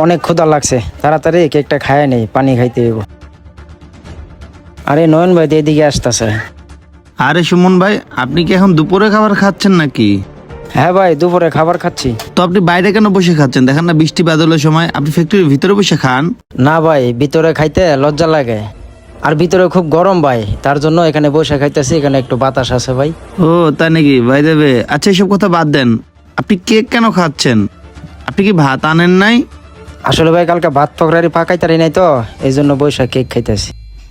অনেক ক্ষুধা লাগছে। তাড়াতাড়ি কেকটা খায় নেই পানি খাইতে হইব। আরে নয়ন ভাই তো এদিকে আসতেছে। আরে সুমন ভাই আপনি কি এখন দুপুরে খাবার খাচ্ছেন নাকি? হ্যাঁ ভাই দুপুরে খাবার খাচ্ছি। তো আপনি বাইরে কেন বসে খাচ্ছেন? দেখেন না বৃষ্টি বাদলের সময় আপনি ফ্যাক্টরির ভিতরে বসে খান। না ভাই ভিতরে খাইতে লজ্জা লাগে। আর ভিতরে খুব গরম ভাই তার জন্য এখানে বসে খাইতেছি এখানে একটু বাতাস আছে ভাই। ও তাই নাকি? ভাই দেবে আচ্ছা এসব কথা বাদ দেন। আপনি কেক কেন খাচ্ছেন? আপনি কি ভাত আনেন নাই? আসলে ভাই কালকে ভাত তরকারি পাকাইতারি নাই তো এই জন্য বৈশাখ কেক খাইতেছি।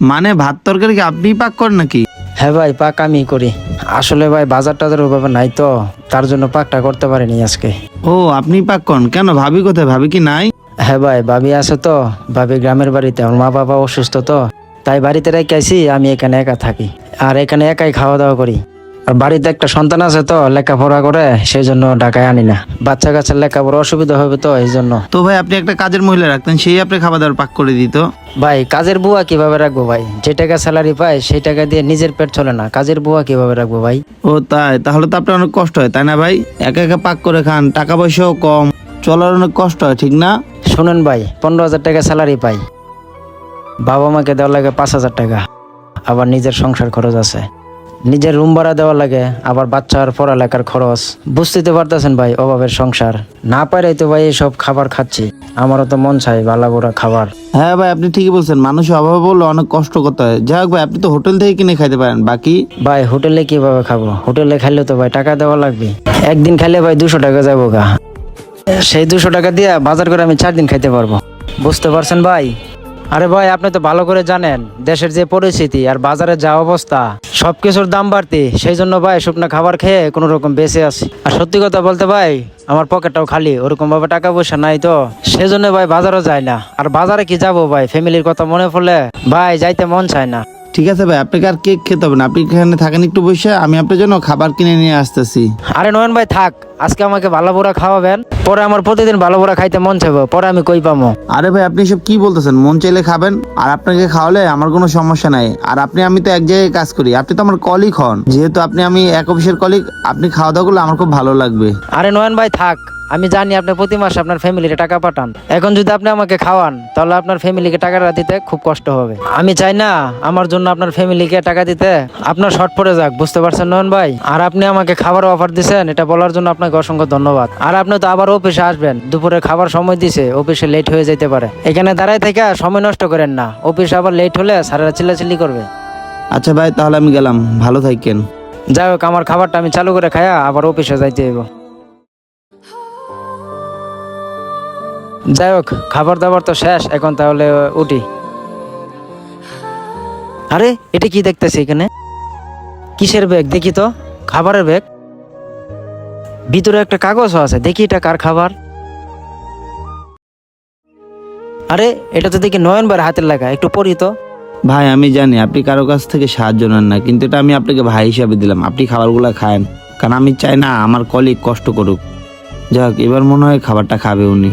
মানে ভাত তরকারি কি আপনি পাক করেন নাকি? হ্যাঁ ভাই পাক আমি করি। আসলে ভাই বাজার টাজার ওইভাবে নাই তো তার জন্য পাকটা করতে পারিনি আজকে। ও আপনি পাক করেন? কেন ভাবি কোথায়? ভাবি কি নাই? হ্যাঁ ভাই ভাবি আছে তো ভাবি গ্রামের বাড়িতে আমার মা বাবা অসুস্থ তো তাই বাড়িতে রেখে আইছি আমি এখানে একা থাকি। আর এখানে একাই খাওয়া দাওয়া করি। আর বাড়িতে একটা সন্তান আছে তো লেখাপড়া করে সেই জন্য ঢাকায় আনি না। বাচ্চা কাচ্চার লেখাপড়া অসুবিধা হবে তো এই জন্য। তো ভাই আপনি একটা কাজের মহিলা রাখতেন সেই আপনি খাবার দাবার পাক করে দিত? ভাই কাজের বুয়া কীভাবে রাখব ভাই? যে টাকা স্যালারি পায় সেই টাকা দিয়ে নিজের পেট চলে না। কাজের বুয়া কীভাবে রাখব ভাই? ও তাই তাহলে তো আপনার অনেক কষ্ট হয় তাই না ভাই? একা একা পাক করে খান টাকা পয়সাও কম চলার অনেক কষ্ট হয় ঠিক না? শুনুন ভাই পনেরো হাজার টাকা স্যালারি পাই। বাবা মাকে দেওয়া লাগে পাঁচ হাজার টাকা আবার নিজের সংসার খরচ আছে। নিজের রুম ভাড়া দেওয়া লাগে আবার বাচ্চার পড়ালেখার খরচ। বুঝতে পারতেছেন ভাই অভাবের সংসার। না পারাই তো ভাই সব খাবার খাচ্ছি। আমারও তো মন চাই ভালো খাবার। হ্যাঁ ভাই আপনি ঠিকই বলছেন। মানুষের অভাবে বললে অনেক কষ্ট করতে হয়। যাই হোক ভাই আপনি তো হোটেল থেকে কিনে খাইতে পারেন। বাকি? ভাই হোটেলে কীভাবে খাব? হোটেলে খাইলে তো ভাই টাকা দেওয়া লাগবে। একদিন খাইলে ভাই দুশো টাকা যাব গা। সেই দুশো টাকা দিয়ে বাজার করে আমি চার দিন খাইতে পারব। বুঝতে পারছেন ভাই? আরে ভাই আপনি তো ভালো করে জানেন দেশের যে পরিস্থিতি আর বাজারের যা অবস্থা সবকিছুর দাম বাড়তি সেই জন্য ভাই শুকনো খাবার খেয়ে কোনো রকম বেঁচে আছি। আর সত্যি কথা বলতে ভাই আমার পকেটটাও খালি ওরকম ভাবে টাকা পয়সা নাই তো সেজন্য ভাই বাজারও যায় না। আর বাজারে কি যাব ভাই ফ্যামিলির কথা মনে পড়লে ভাই যাইতে মন চায় না। ঠিক আছে ভাই আপনাকে আর কেক খেতে হবে না? আপনি এখানে থাকেন একটু বসে? আমি আপনার জন্য খাবার কিনে নিয়ে আসতেছি। আরে নয়ন ভাই থাক আজকে আমাকে ভালো বুড়া খাওয়াবেন পরে আমার প্রতিদিন ভালো বুড়া খাইতে মন চাইব পরে আমি কই পামো? আরে ভাই আপনি সব কি বলতেছেন? মন চাইলে খাবেন আর আপনাকে খাওয়ালে আমার কোনো সমস্যা নাই। আর আপনি আমি তো এক জায়গায় কাজ করি আপনি তো আমার কলিক হন। যেহেতু আপনি আমি এক অফিসের কলিক আপনি খাওয়া দাওয়া করলে আমার খুব ভালো লাগবে। আরে নয়ন ভাই থাক। আমি জানি আপনি প্রতি মাসে আপনার ফ্যামিলিকে টাকা পাঠান। এখন যদি আপনি আমাকে খাওয়ান তাহলে আপনার ফ্যামিলিকে টাকাটা দিতে খুব কষ্ট হবে। আমি চাই না আমার জন্য আপনার ফ্যামিলিকে টাকা দিতে আপনার শর্ট পড়ে যাক বুঝতে পারছেন নয়ন ভাই? আর আপনি আমাকে খাবার অফার দিছেন এটা বলার জন্য আপনাকে অসংখ্য ধন্যবাদ। আর আপনি তো আবার অফিসে আসবেন দুপুরে খাবার সময় দিছে অফিসে লেট হয়ে যেতে পারে। এখানে দাঁড়ায় থেকে সময় নষ্ট করেন না অফিসে আবার লেট হলে স্যারেরা চিল্লাচিল্লি করবে। আচ্ছা ভাই তাহলে আমি গেলাম ভালো থাকেন। যাই হোক আমার খাবারটা আমি চালু করে খায়া আবার অফিসে যাইতে হইব। যাই হোক খাবার দাবার তো শেষ, এখন তাহলে উঠি। আরে, এটা কি দেখতেছি এখানে? কিসের ব্যাগ দেখি তো, খাবারের ব্যাগ ভিতরে একটা কাগজও আছে, দেখি এটা কার খাবার। আরে, এটা তো দেখি নয়নবার হাতের লাগা একটু পড়ি তো। ভাই, আমি জানি, আপনি কারও কাছ থেকে সাহায্য নেন না, কিন্তু এটা আমি আপনাকে ভাই হিসাবে দিলাম, আপনি খাবারগুলো খায়েন। কারণ আমি চাই না, আমার কলিগ কষ্ট করুক। যাক এবার মনে হয় খাবারটা খাবে উনি।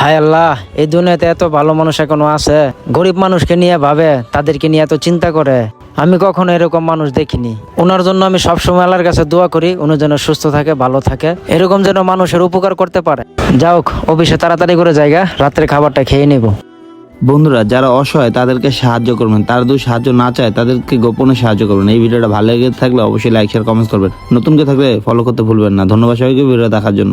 হায় আল্লাহ, এই দুনিয়াতে এত ভালো মানুষ এখনও আছে। গরিব মানুষকে নিয়ে ভাবে, তাদেরকে নিয়ে এত চিন্তা করে। আমি কখনো এরকম মানুষ দেখিনি। ওনার জন্য আমি সবসময় আল্লাহর কাছে দোয়া করি, উনি যেন সুস্থ থাকে, ভালো থাকে। এরকম যেন মানুষের উপকার করতে পারে। যাও অফিসে তাড়াতাড়ি করে জায়গা রাত্রে খাবারটা খেয়ে নিব। বন্ধুরা, যারা অসহায়, তাদেরকে সাহায্য করবেন। তারা যদি সাহায্য না চায়, তাদেরকে গোপনে সাহায্য করবেন। এই ভিডিওটা ভালো লেগে থাকলে অবশ্যই লাইক শেয়ার কমেন্ট করবেন। নতুন কেউ থাকলে ফলো করতে ভুলবেন না। ধন্যবাদ সবাইকে ভিডিও দেখার জন্য।